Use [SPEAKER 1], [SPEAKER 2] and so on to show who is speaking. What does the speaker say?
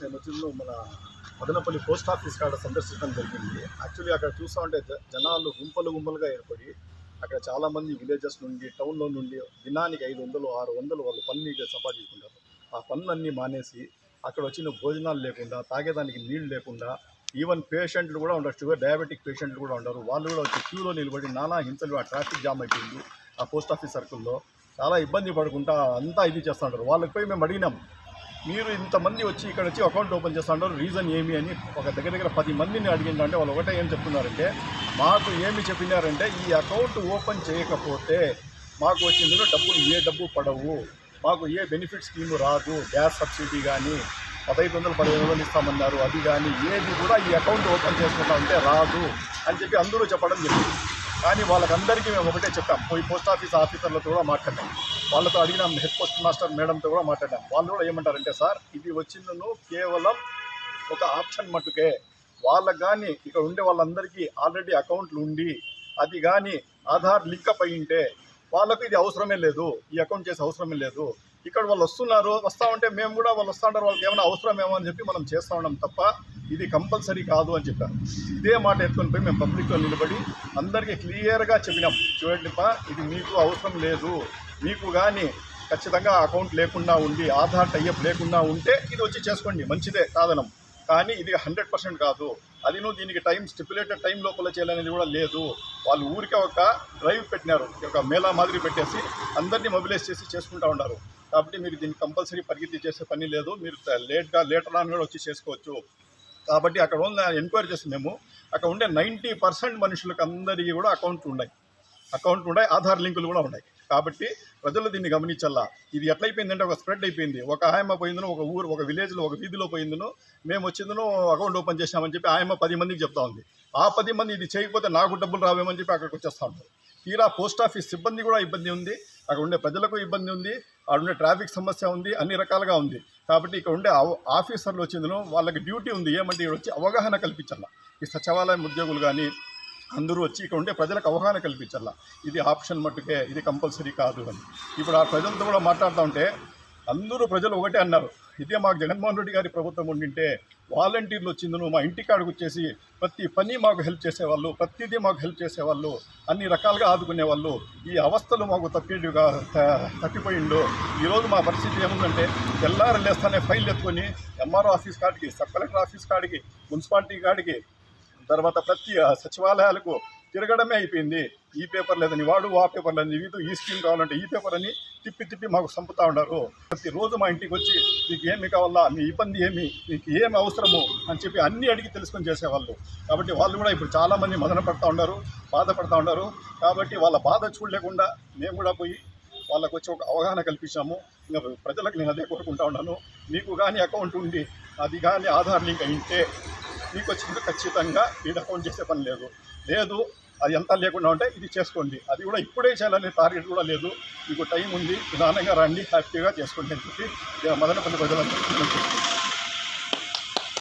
[SPEAKER 1] నేను వచ్చింది మన మదనపల్లి పోస్ట్ ఆఫీస్ కాడ సందర్శించడం జరిగింది. యాక్చువల్లీ అక్కడ చూస్తూ ఉంటే జనాలు గుంపలు గుంపలుగా ఏర్పడి అక్కడ చాలామంది విలేజెస్ నుండి టౌన్లో నుండి దినానికి ఐదు వందలు ఆరు వందలు వాళ్ళు పన్ను సంపాదించుకుంటారు. ఆ పనులన్నీ మానేసి అక్కడ వచ్చిన భోజనాలు లేకుండా తాగేదానికి నీళ్ళు లేకుండా ఈవెన్ పేషెంట్లు కూడా ఉండరు. షుగర్ డయాబెటిక్ పేషెంట్లు కూడా ఉండరు. వాళ్ళు కూడా వచ్చి క్యూలో నిలబడి నానా హింసలు ఆ ట్రాఫిక్ జామ్ అయిపోయింది ఆ పోస్ట్ ఆఫీస్ సర్కిల్లో చాలా ఇబ్బంది పడకుండా అంతా ఇది చేస్తుంటారు వాళ్ళకి పోయి మేము అడిగినాం. మీరు ఇంతమంది వచ్చి ఇక్కడ వచ్చి అకౌంట్ ఓపెన్ చేస్తున్నారు రీజన్ ఏమి అని ఒక దగ్గర దగ్గర పది మందిని అడిగిందంటే వాళ్ళు ఒకటే ఏం చెప్తున్నారంటే మాకు ఏమి చెప్పినారంటే ఈ అకౌంట్ ఓపెన్ చేయకపోతే మాకు వచ్చిందిలో డబ్బులు ఏ డబ్బు పడవు. మాకు ఏ బెనిఫిట్ స్కీమ్ రాదు. గ్యాస్ సబ్సిడీ కానీ పదహైదు వందలు పదిహేను వందలు ఇస్తామన్నారు. అది కానీ ఏది కూడా ఈ అకౌంట్ ఓపెన్ చేసుకుంటా ఉంటే రాదు అని చెప్పి అందరూ చెప్పడం జరిగింది. కానీ వాళ్ళకందరికీ మేము ఒకటే చెప్పాం. పోయి పోస్ట్ ఆఫీస్ ఆఫీసర్లతో కూడా మాట్లాడాం. వాళ్ళతో అడిగిన హెడ్ పోస్ట్ మాస్టర్ మేడంతో కూడా మాట్లాడాం వాళ్ళు కూడా ఏమంటారంటే సార్ ఇది వచ్చిందను కేవలం ఒక ఆప్షన్ మట్టుకే. వాళ్ళకి కానీ ఇక్కడ ఉండే వాళ్ళందరికీ ఆల్రెడీ అకౌంట్లు ఉండి అది కానీ ఆధార్ లింక్ అప్ అయి ఉంటే వాళ్ళకు ఇది అవసరమే లేదు. ఈ అకౌంట్ చేసే అవసరమే లేదు. ఇక్కడ వాళ్ళు వస్తున్నారు వస్తా ఉంటే మేము కూడా వాళ్ళు వస్తూ ఉంటారు వాళ్ళకి ఏమైనా అవసరమేమో అని చెప్పి మనం చేస్తూ ఉన్నాం తప్ప ఇది కంపల్సరీ కాదు అని చెప్పారు. ఇదే మాట ఎత్తుకొని పోయి మేము పబ్లిక్లో నిలబడి అందరికీ క్లియర్గా చెప్పినాం. చూడండి ఇది మీకు అవసరం లేదు. మీకు కానీ ఖచ్చితంగా అకౌంట్ లేకుండా ఉండి ఆధార్ టైఅప్ లేకుండా ఉంటే ఇది వచ్చి చేసుకోండి మంచిదే కాదనం. కానీ ఇది హండ్రెడ్ పర్సెంట్ కాదు. అది నువ్వు దీనికి టైం స్టిపులేటెడ్ టైం లోపల చేయాలనేది కూడా లేదు. వాళ్ళు ఊరికే ఒక డ్రైవ్ పెట్టినారు ఒక మేళా మాదిరి పెట్టేసి అందరినీ మొబిలైజ్ చేసి చేసుకుంటా ఉన్నారు. కాబట్టి మీరు దీన్ని కంపల్సరీ పరిగెత్తి చేసే పని లేదు. మీరు లేట్గా లేటర్ ఆన్ కూడా వచ్చి చేసుకోవచ్చు. కాబట్టి అక్కడ ఉన్న ఎంక్వైరీ చేసి మేము. అక్కడ ఉండే నైంటీ పర్సెంట్ మనుషులకు అందరికీ కూడా అకౌంట్లు ఉన్నాయి. అకౌంట్లు ఉన్నాయి ఆధార్ లింకులు కూడా ఉన్నాయి. కాబట్టి ప్రజలు దీన్ని గమనించాలా ఇది ఎట్లయిపోయిందంటే ఒక స్ప్రెడ్ అయిపోయింది. ఒక ఆయమ్మ పోయిందను ఒక ఊరు ఒక విలేజ్లో ఒక వీధిలో పోయిందను మేము వచ్చిందను అకౌంట్ ఓపెన్ చేసామని చెప్పి ఆయమ్మ పది మందికి చెప్తా ఉంది. ఆ పది మంది ఇది చేయకపోతే నాకు డబ్బులు రావేమని చెప్పి అక్కడికి వచ్చేస్తా ఉంటారు తీరా పోస్ట్ ఆఫీస్ సిబ్బంది కూడా ఇబ్బంది ఉంది. అక్కడ ఉండే ప్రజలకు ఇబ్బంది ఉంది అక్కడ ఉండే ట్రాఫిక్ సమస్య ఉంది అన్ని రకాలుగా ఉంది. కాబట్టి ఇక్కడ ఉండే ఆఫీసర్లు వచ్చిందను వాళ్ళకి డ్యూటీ ఉంది ఏమంటే ఇక్కడ వచ్చి అవగాహన కల్పించాల. ఈ సచివాలయం ఉద్యోగులు కానీ అందరూ వచ్చి ఇక్కడ ఉండే ప్రజలకు అవగాహన కల్పించాల. ఇది ఆప్షన్ మట్టుకే ఇది కంపల్సరీ కాదు అని. ఇప్పుడు ఆ ప్రజలతో కూడా మాట్లాడుతూ ఉంటే అందరూ ప్రజలు ఒకటే అన్నారు. ఇదే మాకు జగన్మోహన్ రెడ్డి గారి ప్రభుత్వం ఉండింటే వాలంటీర్లు వచ్చిందను మా ఇంటికాడికి వచ్చేసి ప్రతి పని మాకు హెల్ప్ చేసేవాళ్ళు ప్రతిదీ మాకు హెల్ప్ చేసేవాళ్ళు అన్ని రకాలుగా ఆదుకునేవాళ్ళు. ఈ అవస్థలు మాకు తప్పిగా తప్పిపోయిండు. ఈరోజు మా పరిస్థితి ఏముందంటే తెల్లారు లేస్తానే ఫైల్ ఎత్తుకొని ఎంఆర్ఓ ఆఫీస్ కాడికి సబ్ కలెక్టర్ ఆఫీస్ కాడికి మున్సిపాలిటీ కాడికి తర్వాత ప్రతి సచివాలయాలకు తిరగడమే అయిపోయింది. ఈ పేపర్ లేదని వాడు ఆ పేపర్ లేదని వీడు ఈ స్కీమ్ కావాలంటే ఈ పేపర్ అని తిప్పి తిప్పి మాకు చంపుతా ఉన్నారు. ప్రతిరోజు మా ఇంటికి వచ్చి మీకు ఏమి కావాలా? మీ ఇబ్బంది ఏమి? మీకు ఏమి అవసరము? అని చెప్పి అన్నీ అడిగి తెలుసుకొని చేసేవాళ్ళు. కాబట్టి వాళ్ళు కూడా ఇప్పుడు చాలామంది మదన పడతా ఉన్నారు బాధపడతా ఉన్నారు. కాబట్టి వాళ్ళ బాధ చూడలేకుండా మేము కూడా పోయి వాళ్ళకు వచ్చి ఒక అవగాహన కల్పించాము. ఇంకా ప్రజలకు నేను అదే కోరుకుంటా ఉన్నాను. మీకు కానీ అకౌంట్ ఉండి అది కానీ ఆధార్ లింక్ అయింటే మీకు వచ్చింది ఖచ్చితంగా వీడు అకౌంట్ చేసే పని లేదు. లేదు అది ఎంత లేకుండా ఉంటే ఇది చేసుకోండి. అది కూడా ఇప్పుడే చేయాలనే టార్గెట్ కూడా లేదు. మీకు టైం ఉంది. నిదానంగా రండి హ్యాపీగా చేసుకోండి అని చెప్పి మదనపల్లి ప్రజలందరికీ